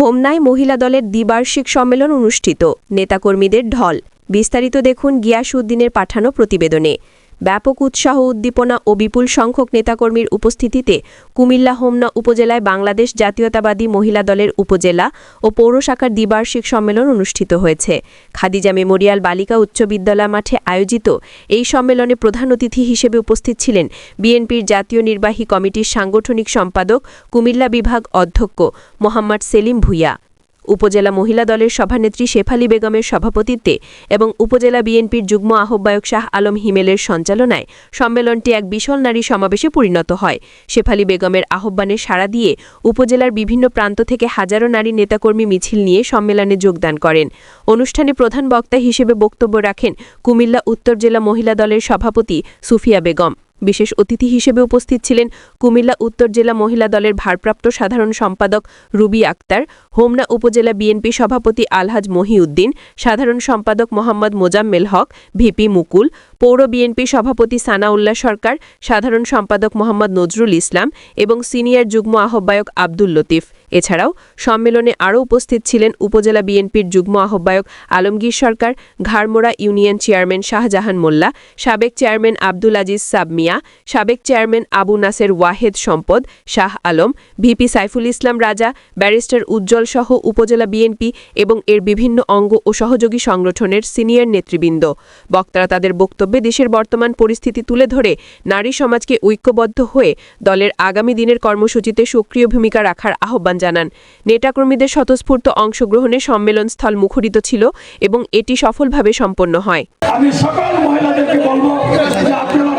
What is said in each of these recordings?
হোমনায় মহিলা দলের দ্বিবার্ষিক সম্মেলন অনুষ্ঠিত। নেতাকর্মীদের ঢল। বিস্তারিত দেখুন গিয়াস উদ্দিনের পাঠানো প্রতিবেদনে। ব্যাপক উৎসাহ, উদ্দীপনা ও বিপুল সংখ্যক নেতাকর্মীর উপস্থিতিতে কুমিল্লা, হোমনা উপজেলায় বাংলাদেশ জাতীয়তাবাদী মহিলা দলের উপজেলা ও পৌর শাখার দ্বিবার্ষিক সম্মেলন অনুষ্ঠিত হয়েছে। খাদিজা মেমোরিয়াল বালিকা উচ্চ বিদ্যালয় মাঠে আয়োজিত এই সম্মেলনে প্রধান অতিথি হিসেবে উপস্থিত ছিলেন বিএনপির জাতীয় নির্বাহী কমিটির সাংগঠনিক সম্পাদক কুমিল্লা বিভাগ অধ্যক্ষ মোহাম্মদ সেলিম ভুইয়া। উপজেলা মহিলা দলের সভানেত্রী শেফালি বেগমের সভাপতিত্বে এবং উপজেলা বিএনপির যুগ্ম আহ্বায়ক শাহ আলম হিমেলের সঞ্চালনায় সম্মেলনটি এক বিশাল নারী সমাবেশে পরিণত হয়। শেফালি বেগমের আহ্বানে সাড়া দিয়ে উপজেলার বিভিন্ন প্রান্ত থেকে হাজারো নারী নেতাকর্মী মিছিল নিয়ে সম্মেলনে যোগদান করেন। অনুষ্ঠানে প্রধান বক্তা হিসেবে বক্তব্য রাখেন কুমিল্লা উত্তর জেলা মহিলা দলের সভাপতি সুফিয়া বেগম। বিশেষ অতিথি হিসেবে উপস্থিত ছিলেন কুমিল্লা উত্তর জেলা মহিলা দলের ভারপ্রাপ্ত সাধারণ সম্পাদক রুবি আক্তার, হোমনা উপজেলা বিএনপি সভাপতি আলহাজ মহিউদ্দিন, সাধারণ সম্পাদক মোহাম্মদ মোজাম্মেল হক, ভিপি মুকুল পৌর বিএনপি সভাপতি সানাউল্লাহ সরকার, সাধারণ সম্পাদক মোহাম্মদ নজরুল ইসলাম এবং সিনিয়র যুগ্ম আহ্বায়ক আব্দুল লতিফ। এছাড়াও সম্মেলনে আরও উপস্থিত ছিলেন উপজেলা বিএনপির যুগ্ম আহ্বায়ক আলমগীর সরকার, ঘাড়মোড়া ইউনিয়ন চেয়ারম্যান শাহজাহান মোল্লা, সাবেক চেয়ারম্যান আব্দুল আজিজ সাবমিয়া, সাবেক চেয়ারম্যান আবু নাসের ওয়াহেদ সম্পদ, শাহ আলম, ভিপি সাইফুল ইসলাম রাজা, ব্যারিস্টার উজ্জ্বল সহ উপজেলা বিএনপি এবং এর বিভিন্ন অঙ্গ ও সহযোগী সংগঠনের সিনিয়র নেতৃবৃন্দ। বক্তারা তাদের বক্তব্যে দেশের বর্তমান পরিস্থিতি তুলে ধরে নারী সমাজকে ঐক্যবদ্ধ হয়ে দলের আগামী দিনের কর্মসূচিতে সক্রিয় ভূমিকা রাখার আহ্বান জানান। নেতাকর্মীদের স্বতঃস্ফূর্ত অংশগ্রহণে সম্মেলনস্থল মুখরিত ছিল এবং এটি সফলভাবে সম্পন্ন হয়। আমি সকল মহিলাদেরকে বলব যে আপনারা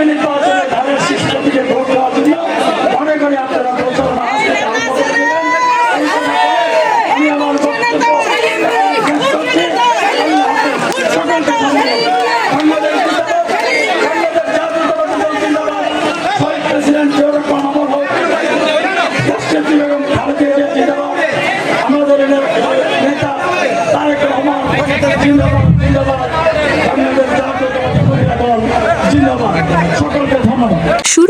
আগামী নির্বাচনে ধানের শীষ প্রতীকে ভোট দেওয়ার জন্য ঘরে ঘরে আপনারা প্রচারণা করে। আমি আমার বক্তব্য। সকলকে ধন্যবাদ। আমাদের নেতা তারেক রহমান জিন্দাবাদ জিন্দাবাদ শুরু